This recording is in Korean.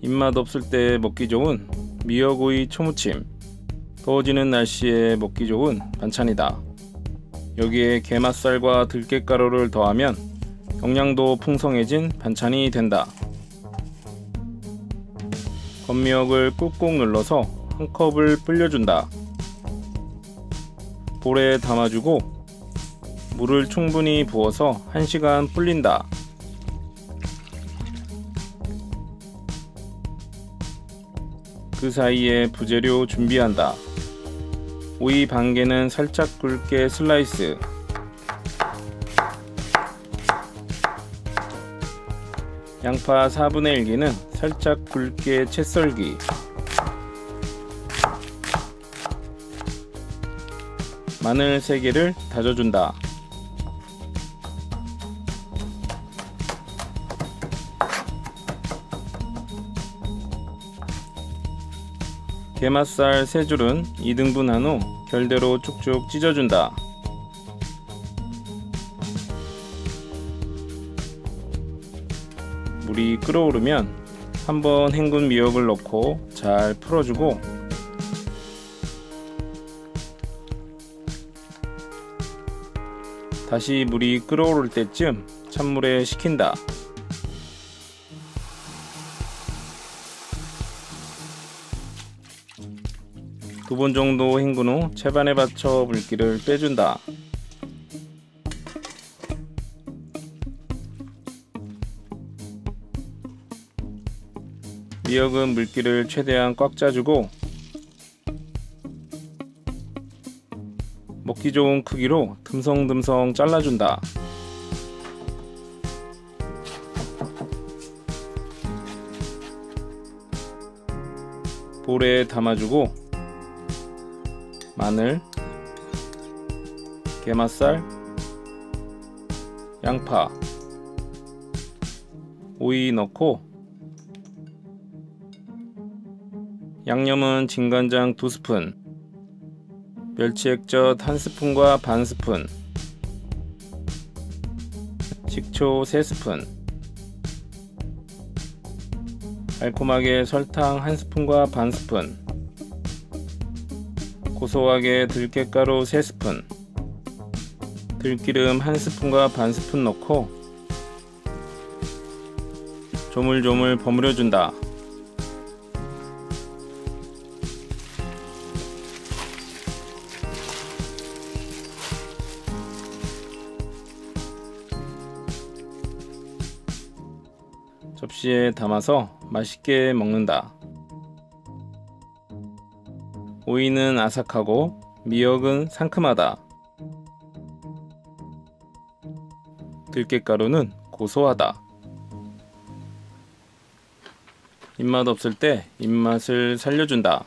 입맛 없을 때 먹기 좋은 미역구이 초무침 더워지는 날씨에 먹기 좋은 반찬이다. 여기에 게맛살과 들깨가루를 더하면 영양도 풍성해진 반찬이 된다. 건미역을 꾹꾹 눌러서 한 컵을 불려준다. 볼에 담아주고 물을 충분히 부어서 1시간 불린다. 그 사이에 부재료 준비한다. 오이 반개는 살짝 굵게 슬라이스. 양파 4분의 1개는 살짝 굵게 채 썰기. 마늘 3개를 다져준다 게맛살 3줄은 2등분한 후 결대로 쭉쭉 찢어준다. 물이 끓어오르면 한번 헹군 미역을 넣고 잘 풀어주고 다시 물이 끓어오를 때쯤 찬물에 식힌다. 두 번 정도 헹군 후 채반에 받쳐 물기를 빼준다. 미역은 물기를 최대한 꽉 짜주고 먹기 좋은 크기로 듬성듬성 잘라준다. 볼에 담아주고 마늘, 게맛살, 양파, 오이 넣고 양념은 진간장 2스푼, 멸치 액젓 1스푼과 반스푼, 식초 3스푼, 달콤하게 설탕 1스푼과 반스푼, 고소하게 들깨가루 3스푼, 들기름 1스푼과 반스푼 넣고 조물조물 버무려준다. 접시에 담아서 맛있게 먹는다. 오이는 아삭하고 미역은 상큼하다. 들깨가루는 고소하다. 입맛 없을 때 입맛을 살려준다.